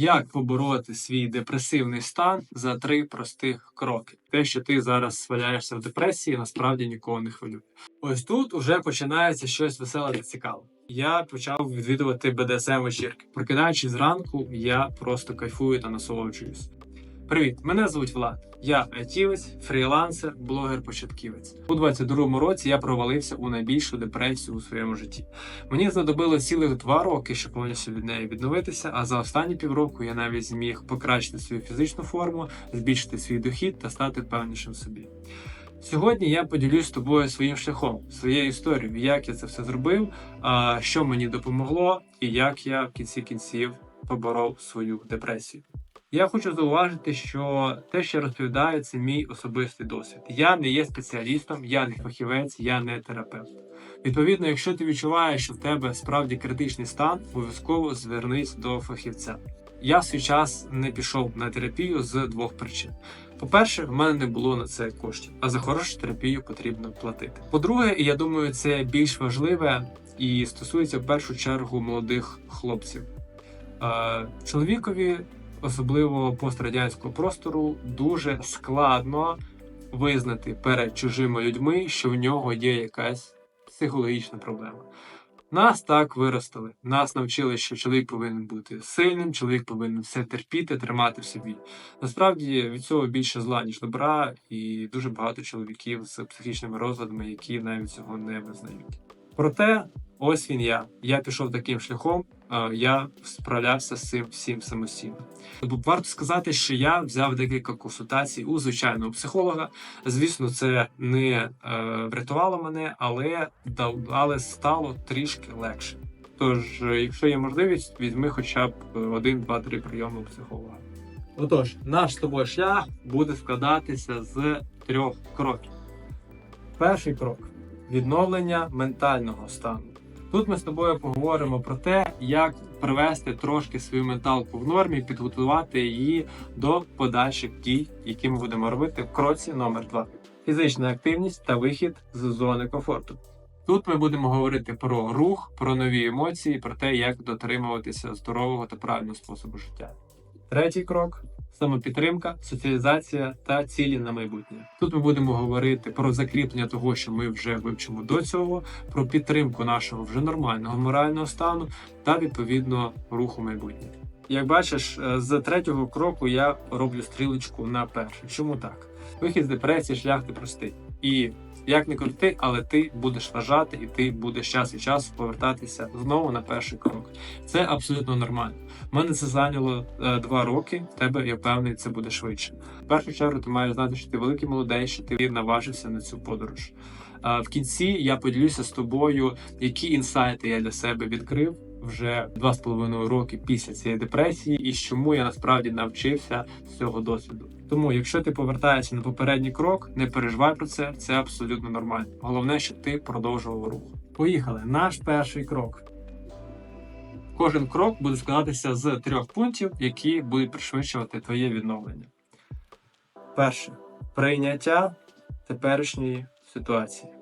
Як побороти свій депресивний стан за три простих кроки? Те, що ти зараз сваляєшся в депресії, насправді нікого не хвилює. Ось тут уже починається щось веселе та цікаве. Я почав відвідувати БДСМ вечірки. Прокидаючись зранку, я просто кайфую та насолоджуюсь. Привіт, мене звуть Влад. Я айтівець, фрілансер, блогер-початківець. У 22-му році я провалився у найбільшу депресію у своєму житті. Мені знадобило цілих два роки, щоб повністю від неї відновитися. А за останні півроку я навіть зміг покращити свою фізичну форму, збільшити свій дохід та стати впевненішим в собі. Сьогодні я поділюсь з тобою своїм шляхом, своєю історією, як я це все зробив, що мені допомогло, і як я в кінці кінців поборов свою депресію. Я хочу зауважити, що те, що я розповідаю, це мій особистий досвід. Я не є спеціалістом, я не фахівець, я не терапевт. Відповідно, якщо ти відчуваєш, що в тебе справді критичний стан, обов'язково звернись до фахівця. Я в свій час не пішов на терапію з двох причин. По-перше, в мене не було на це коштів, а за хорошу терапію потрібно платити. По-друге, і я думаю, це більш важливе і стосується в першу чергу молодих хлопців. Е, Чоловікові, особливо пострадянського простору, дуже складно визнати перед чужими людьми, що в нього є якась психологічна проблема. Нас так виростили. Нас навчили, що чоловік повинен бути сильним, чоловік повинен все терпіти, тримати в собі. Насправді від цього більше зла, ніж добра, і дуже багато чоловіків з психічними розладами, які навіть цього не визнають. Проте, ось він я. Я пішов таким шляхом, я справлявся з цим всім самостійно. Варто сказати, що я взяв декілька консультацій у звичайного психолога. Звісно, це не е, врятувало мене, але, але стало трішки легше. Тож, е, якщо є можливість, візьми хоча б е, один, два, три прийоми психолога. Отож, наш з тобою шлях буде складатися з трьох кроків. Перший крок відновлення ментального стану. Тут ми з тобою поговоримо про те, як привести трошки свою менталку в нормі, підготувати її до подальших дій, які ми будемо робити в кроці номер 2 Фізична активність та вихід з зони комфорту. Тут ми будемо говорити про рух, про нові емоції, про те, як дотримуватися здорового та правильного способу життя. Третій крок самопідтримка, соціалізація та цілі на майбутнє. Тут ми будемо говорити про закріплення того, що ми вже вивчимо до цього, про підтримку нашого вже нормального морального стану та відповідно руху майбутнє. Як бачиш, е, з третього кроку я роблю стрілочку на перший. Чому так? Вихід з депресії шлях простий. І як не крути, але ти будеш вважати, і ти будеш час від часу повертатися знову на перший крок. Це абсолютно нормально. У мене це зайняло е, два роки. Тебе я впевнений, це буде швидше. В першу чергу ти маєш знати, що ти великий молодець, що ти наважився на цю подорож. А в кінці я поділюся з тобою, які інсайти я для себе відкрив вже два з половиною роки після цієї депресії, і чому я насправді навчився з цього досвіду. Тому, якщо ти повертаєшся на попередній крок, не переживай про це, це абсолютно нормально. Головне, щоб ти продовжував рух. Поїхали. Наш перший крок. Кожен крок буде складатися з трьох пунктів, які будуть пришвидшувати твоє відновлення. Перше прийняття теперішньої ситуації.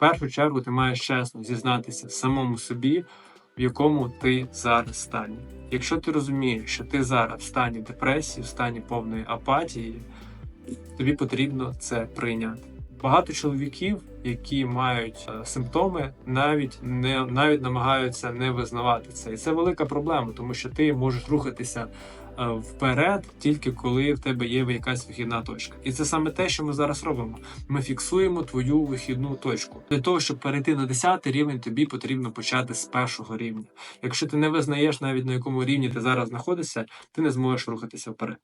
Першу чергу ти маєш чесно зізнатися самому собі, в якому ти зараз стані. Якщо ти розумієш, що ти зараз в стані депресії, в стані повної апатії, тобі потрібно це прийняти. Багато чоловіків, які мають е, симптоми, навіть не навіть намагаються не визнавати це, і це велика проблема, тому що ти можеш рухатися вперед тільки коли в тебе є якась вихідна точка. І це саме те, що ми зараз робимо. Ми фіксуємо твою вихідну точку. Для того, щоб перейти на 10 рівень, тобі потрібно почати з першого рівня. Якщо ти не визнаєш навіть на якому рівні ти зараз знаходишся, ти не зможеш рухатися вперед.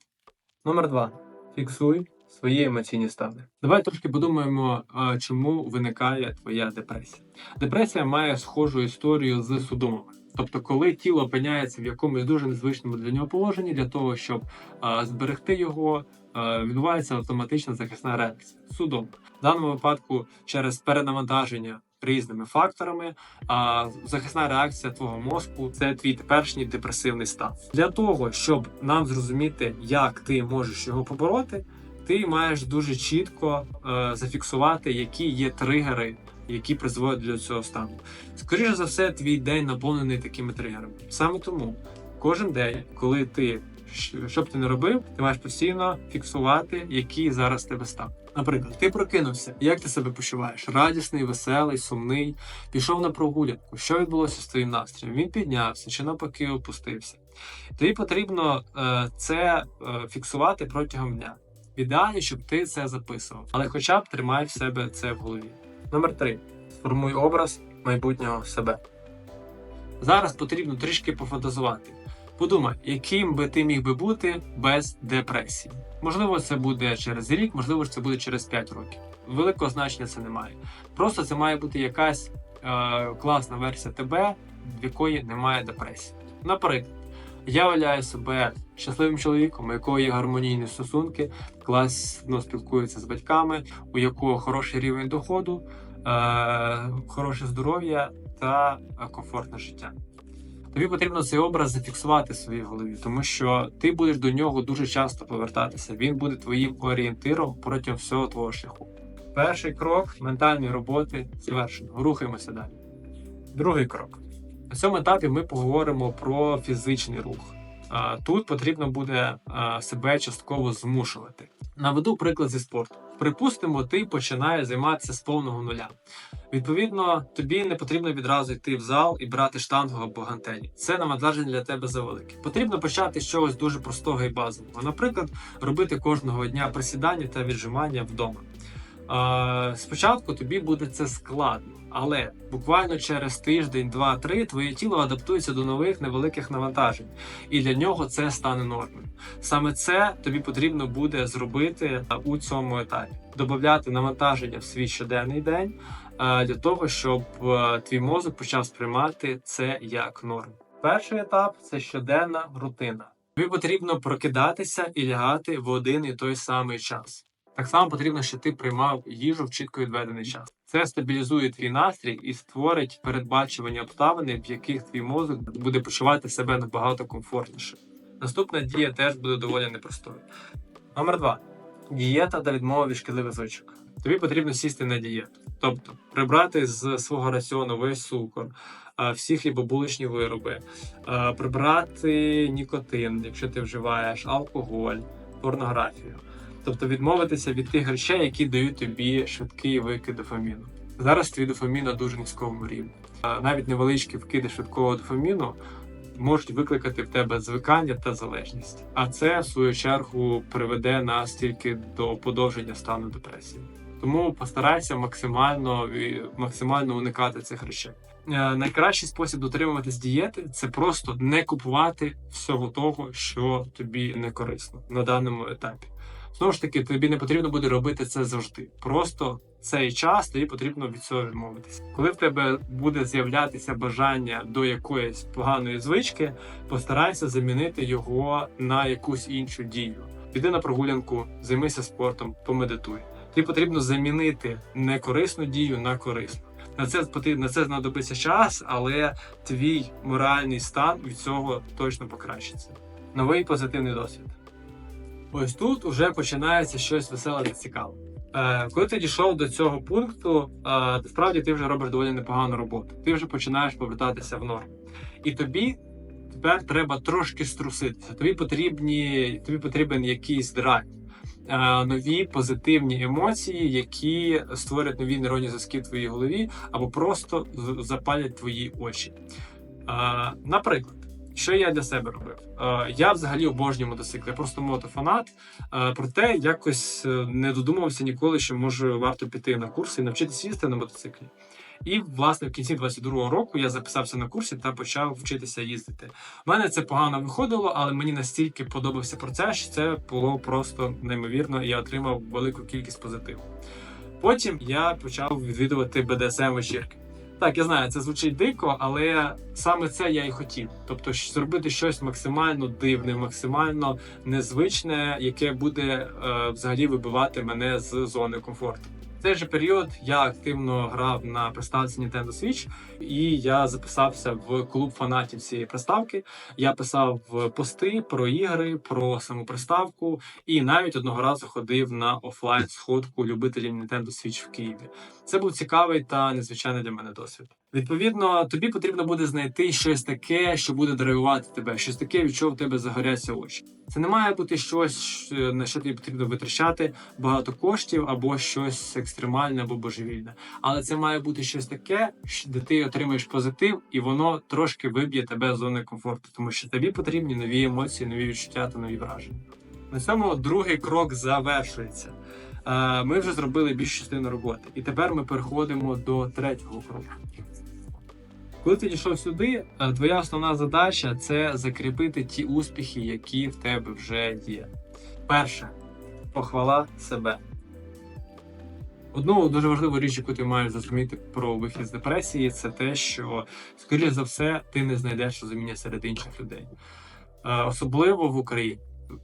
Номер два. Фіксуй свої емоційні стани. Давай трошки подумаємо, чому виникає твоя депресія. Депресія має схожу історію з судомами. Тобто, коли тіло опиняється в якомусь дуже незвичному для нього положенні, для того, щоб а, зберегти його, а, відбувається автоматична захисна реакція. Судом в даному випадку через перенавантаження різними факторами, а захисна реакція твого мозку це твій теперішній депресивний стан. Для того щоб нам зрозуміти, як ти можеш його побороти, ти маєш дуже чітко е, зафіксувати, які є тригери, які призводять до цього стану. Скоріше за все, твій день наповнений такими тригерами. Саме тому, кожен день, коли ти що б ти не робив, ти маєш постійно фіксувати, який зараз тебе стан. Наприклад, ти прокинувся, як ти себе почуваєш? Радісний, веселий, сумний, пішов на прогулянку. Що відбулося з твоїм настроєм? Він піднявся чи навпаки опустився. Тобі потрібно е, це е, фіксувати протягом дня. В ідеалі, щоб ти це записував, але хоча б тримай в себе це в голові. Номер три. Сформуй образ майбутнього себе. Зараз потрібно трішки пофантазувати. Подумай, яким би ти міг би бути без депресії. Можливо, це буде через рік, можливо, це буде через 5 років. Великого значення це не має. Просто це має бути якась е, класна версія тебе, в якої немає депресії. Наприклад, я валяю себе щасливим чоловіком, у якого є гармонійні стосунки, класно спілкується з батьками, у якого хороший рівень доходу, е, хороше здоров'я та комфортне життя. Тобі потрібно цей образ зафіксувати в своїй голові, тому що ти будеш до нього дуже часто повертатися. Він буде твоїм орієнтиром протягом всього твого шляху. Перший крок ментальної роботи завершено. Рухаємося далі. Другий крок. Цьому етапі ми поговоримо про фізичний рух. Тут потрібно буде себе частково змушувати. Наведу приклад зі спорту. Припустимо, ти починаєш займатися з повного нуля. Відповідно, тобі не потрібно відразу йти в зал і брати штангу або гантелі. Це навантаження для тебе завелике. Потрібно почати з чогось дуже простого і базового. Наприклад, робити кожного дня присідання та віджимання вдома. Спочатку тобі буде це складно, але буквально через тиждень, два-три твоє тіло адаптується до нових невеликих навантажень, і для нього це стане нормою. Саме це тобі потрібно буде зробити у цьому етапі: додати навантаження в свій щоденний день для того, щоб твій мозок почав сприймати це як норму. Перший етап це щоденна рутина. Тобі потрібно прокидатися і лягати в один і той самий час. Так само потрібно, щоб ти приймав їжу в чітко відведений час. Це стабілізує твій настрій і створить передбачувані обставини, в яких твій мозок буде почувати себе набагато комфортніше. Наступна дія теж буде доволі непростою. Номер два дієта та відмова від шкідливих звичок. Тобі потрібно сісти на дієту, тобто прибрати з свого раціону весь цукор, всі хлібобуличні вироби, прибрати нікотин, якщо ти вживаєш алкоголь, порнографію. Тобто відмовитися від тих речей, які дають тобі швидкий викид дофаміну. Зараз твій дофамін на дуже низькому рівні. Навіть невеличкі вкиди швидкого дофаміну можуть викликати в тебе звикання та залежність. А це, в свою чергу, приведе нас тільки до подовження стану депресії. Тому постарайся максимально максимально уникати цих речей. Е, Найкращий спосіб дотримуватись дієти це просто не купувати всього того, що тобі не корисно на даному етапі. Знову ж таки, тобі не потрібно буде робити це завжди. Просто цей час тобі потрібно від цього відмовитися. Коли в тебе буде з'являтися бажання до якоїсь поганої звички, постарайся замінити його на якусь іншу дію. Піди на прогулянку, займися спортом, помедитуй. Тобі потрібно замінити некорисну дію на корисну. На це потрібно на це знадобиться час, але твій моральний стан від цього точно покращиться. Новий позитивний досвід. Ось тут уже починається щось веселе та цікаве. Е, коли ти дійшов до цього пункту, е, справді ти вже робиш доволі непогану роботу. Ти вже починаєш повертатися в норму. І тобі тепер треба трошки струситися. Тобі потрібні, тобі потрібен якийсь драйв, е, нові позитивні емоції, які створять нові нейронні зв'язки в твоїй голові, або просто запалять твої очі. Е, наприклад. Що я для себе робив? Е, я взагалі обожнюю мотоцикли, я просто мотофанат. Е, проте якось е, не додумався ніколи, що може варто піти на курси і навчитися їздити на мотоциклі. І власне в кінці 22-го року я записався на курси та почав вчитися їздити. У мене це погано виходило, але мені настільки подобався процес, що це було просто неймовірно, і я отримав велику кількість позитиву. Потім я почав відвідувати BDSM вечірки. Так, я знаю, це звучить дико, але саме це я і хотів. Тобто, зробити щось максимально дивне, максимально незвичне, яке буде е, взагалі вибивати мене з зони комфорту. В цей же період я активно грав на приставці Nintendo Switch, і я записався в клуб фанатів цієї приставки. Я писав пости про ігри, про саму приставку, і навіть одного разу ходив на офлайн сходку любителів Nintendo Switch в Києві. Це був цікавий та незвичайний для мене досвід. Відповідно, тобі потрібно буде знайти щось таке, що буде драйвувати тебе, щось таке, від чого в тебе загоряться очі. Це не має бути щось, е, на що тобі потрібно витрачати багато коштів, або щось екстремальне або божевільне. Але це має бути щось таке, де ти отримаєш позитив, і воно трошки виб'є тебе з зони комфорту, тому що тобі потрібні нові емоції, нові відчуття та нові враження. На цьому другий крок завершується. Е, Ми вже зробили більшу частину роботи, і тепер ми переходимо до третього кроку. Коли ти дійшов сюди, е, твоя основна задача це закріпити ті успіхи, які в тебе вже є. Перше похвала себе. Одну дуже важливу річ, яку ти маєш зрозуміти про вихід з депресії, це те, що, скоріш за все, ти не знайдеш розуміння серед інших людей. Е, Особливо в Україні.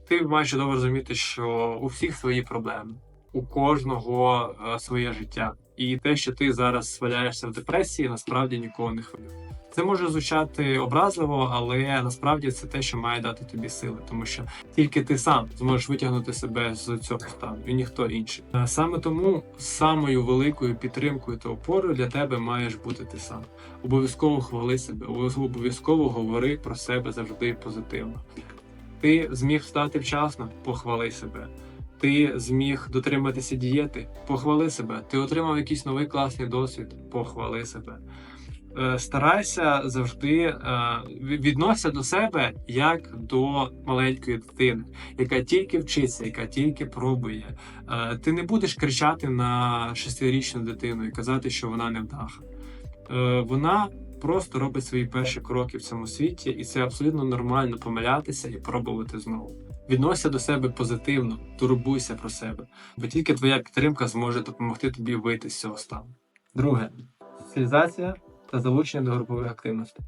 Ти маєш чудово розуміти, що у всіх свої проблеми, у кожного е, своє життя. І те, що ти зараз сваляєшся в депресії, насправді нікого не хвилює. Це може звучати образливо, але насправді це те, що має дати тобі сили, тому що тільки ти сам зможеш витягнути себе з цього стану, і ніхто інший. Е, Саме тому самою великою підтримкою та опорою для тебе маєш бути ти сам. Обов'язково хвали себе, обов'язково- говори про себе завжди позитивно. Ти зміг встати вчасно, похвали себе. Ти зміг дотриматися дієти, похвали себе. Ти отримав якийсь новий класний досвід, похвали себе. Е, Старайся завжди е, ві- відносься до себе як до маленької дитини, яка тільки вчиться, яка тільки пробує. Е, Ти не будеш кричати на шестирічну дитину і казати, що вона не вдаха. Вона просто робить свої перші кроки в цьому світі, і це абсолютно нормально помилятися і пробувати знову. Відносься до себе позитивно, турбуйся про себе, бо тільки твоя підтримка зможе допомогти тобі вийти з цього стану. Друге соціалізація та залучення до групових активностей.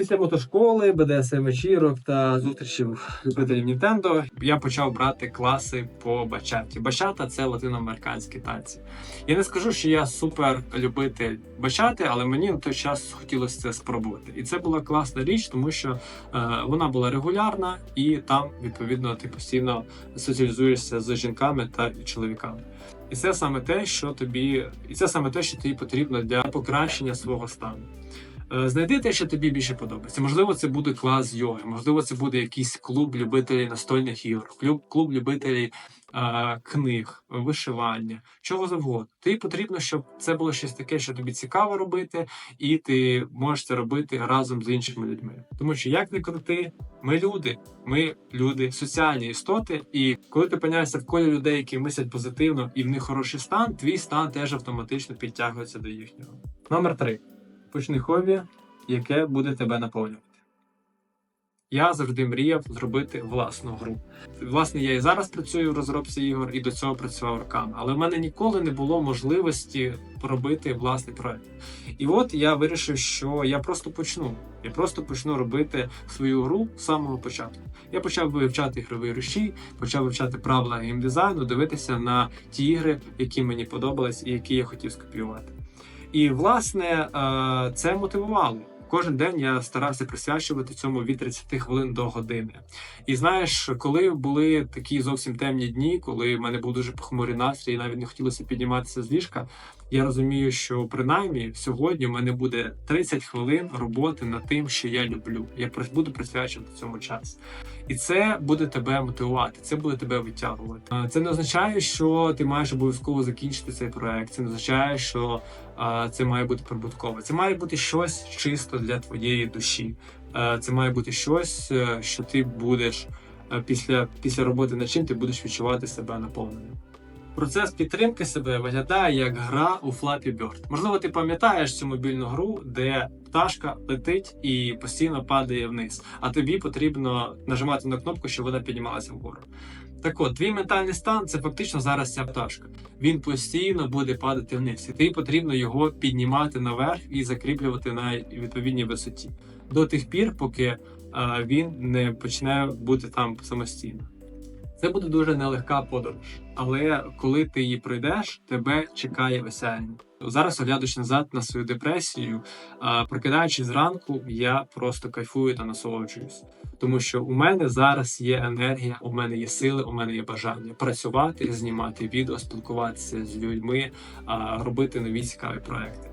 Після мотошколи, БДСМ вечірок та зустрічів любителів Нінтендо я почав брати класи по бачаті. Бачата це латиноамериканські танці. Я не скажу, що я супер любитель бачати, але мені на той час хотілося це спробувати. І це була класна річ, тому що е, вона була регулярна, і там відповідно ти постійно соціалізуєшся з жінками та чоловіками. І це саме те, що тобі, і це саме те, що тобі потрібно для покращення свого стану. Е, Знайди те, що тобі більше подобається. Можливо, це буде клас йоги, можливо, це буде якийсь клуб любителів настольних ігор, клуб, клуб любителів е, книг, вишивання, чого завгодно. Тобі потрібно, щоб це було щось таке, що тобі цікаво робити, і ти можеш це робити разом з іншими людьми. Тому що як не крути, ми люди, ми люди, соціальні істоти. І коли ти опиняєшся в колі людей, які мислять позитивно і в них хороший стан, твій стан теж автоматично підтягується до їхнього. Номер три. Почни хобі, яке буде тебе наповнювати. Я завжди мріяв зробити власну гру. Власне, я і зараз працюю в розробці ігор, і до цього працював роками. Але в мене ніколи не було можливості робити власний проект. І от я вирішив, що я просто почну. Я просто почну робити свою гру з самого початку. Я почав вивчати ігрові руші, почав вивчати правила геймдизайну, дивитися на ті ігри, які мені подобались і які я хотів скопіювати. І власне е, це мотивувало. Кожен день я старався присвячувати цьому від 30 хвилин до години. І знаєш, коли були такі зовсім темні дні, коли в мене був дуже похмурий настрій, і навіть не хотілося підніматися з ліжка, я розумію, що принаймні сьогодні в мене буде 30 хвилин роботи над тим, що я люблю. Я буду присвячувати цьому час. І це буде тебе мотивувати, це буде тебе витягувати. Це не означає, що ти маєш обов'язково закінчити цей проект. Це не означає, що це має бути прибуткове. Це має бути щось чисто для твоєї душі. Це має бути щось, е, що ти будеш е, після, після роботи над чим ти будеш відчувати себе наповненим. Процес підтримки себе виглядає як гра у Flappy Bird. Можливо, ти пам'ятаєш цю мобільну гру, де пташка летить і постійно падає вниз, а тобі потрібно нажимати на кнопку, щоб вона піднімалася вгору. Так от, твій ментальний стан це фактично зараз ця пташка. Він постійно буде падати вниз, і тобі потрібно його піднімати наверх і закріплювати на відповідній висоті до тих пір, поки е, він не почне бути там самостійно. Це буде дуже нелегка подорож, але коли ти її пройдеш, тебе чекає осяяння. Зараз, оглядуючи назад на свою депресію, прокидаючись зранку, я просто кайфую та насолоджуюсь. Тому що у мене зараз є енергія, у мене є сили, у мене є бажання працювати, знімати відео, спілкуватися з людьми, робити нові цікаві проекти.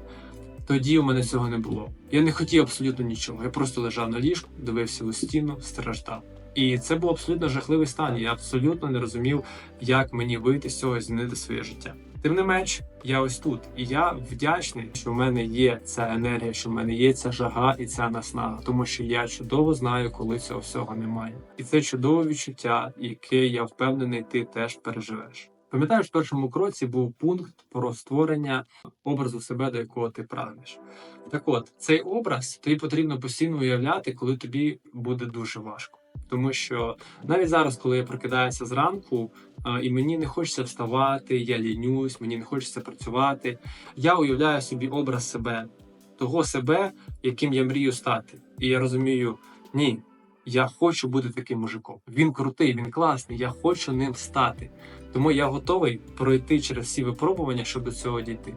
Тоді у мене цього не було. Я не хотів абсолютно нічого. Я просто лежав на ліжку, дивився у стіну, страждав. І це був абсолютно жахливий стан. Я абсолютно не розумів, як мені вийти з цього змінити своє життя. Тим не менш, я ось тут, і я вдячний, що в мене є ця енергія, що в мене є ця жага і ця наснага, тому що я чудово знаю, коли цього всього немає. І це чудове відчуття, яке я впевнений, ти теж переживеш. Пам'ятаєш, в першому кроці був пункт про створення образу себе, до якого ти прагнеш. Так от, цей образ тобі потрібно постійно уявляти, коли тобі буде дуже важко. Тому що навіть зараз, коли я прокидаюся зранку, і мені не хочеться вставати, я лінюсь, мені не хочеться працювати. Я уявляю собі образ себе, того себе, яким я мрію стати. І я розумію, ні, я хочу бути таким мужиком. Він крутий, він класний, я хочу ним стати. Тому я готовий пройти через всі випробування, щоб до цього дійти.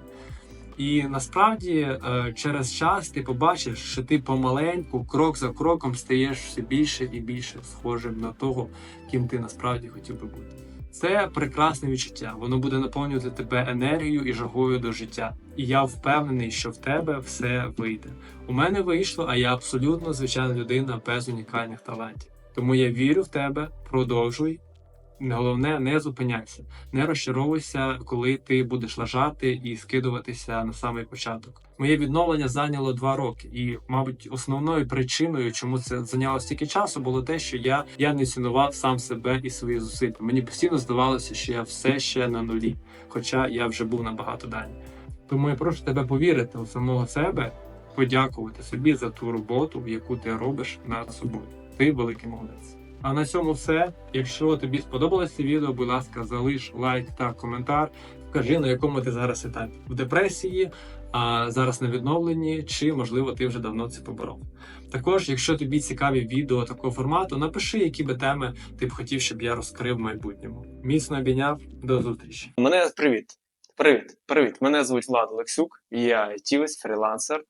І насправді е, через час ти побачиш, що ти помаленьку, крок за кроком стаєш все більше і більше схожим на того, ким ти насправді хотів би бути. Це прекрасне відчуття. Воно буде наповнювати тебе енергією і жагою до життя. І я впевнений, що в тебе все вийде. У мене вийшло, а я абсолютно звичайна людина без унікальних талантів. Тому я вірю в тебе, продовжуй. Головне, не зупиняйся, не розчаровуйся, коли ти будеш лажати і скидуватися на самий початок. Моє відновлення зайняло два роки, і, мабуть, основною причиною, чому це зайняло стільки часу, було те, що я, я не цінував сам себе і свої зусилля. Мені постійно здавалося, що я все ще на нулі, хоча я вже був набагато далі. Тому я прошу тебе повірити у самого себе, подякувати собі за ту роботу, яку ти робиш над собою. Ти великий молодець. А на цьому все. Якщо тобі сподобалось це відео, будь ласка, залиш лайк та коментар. Вкажи, на якому ти зараз етапі в депресії, а зараз на відновленні, чи можливо ти вже давно це поборов. Також, якщо тобі цікаві відео такого формату, напиши, які би теми ти б хотів, щоб я розкрив в майбутньому. Міцно обійняв, до зустрічі. Мене привіт. Привіт, привіт. Мене звуть Влад Олексюк. Я айтівець, фрілансер,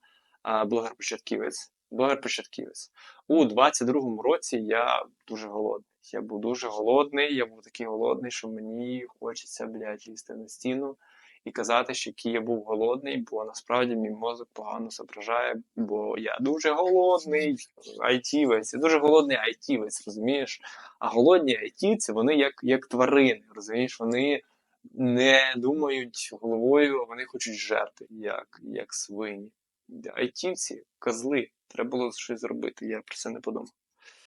блогер-початківець. Блогер-початківець. У 22-му році я дуже голодний. Я був дуже голодний, я був такий голодний, що мені хочеться, блядь, лізти на стіну і казати, що який я був голодний, бо насправді мій мозок погано зображає, бо я дуже голодний айтівець, я дуже голодний айтівець, розумієш? А голодні айтівці, вони як, як тварини, розумієш, вони не думають головою, вони хочуть жерти, як, як свині. Айтівці, козли, треба було щось зробити, я про це не подумав.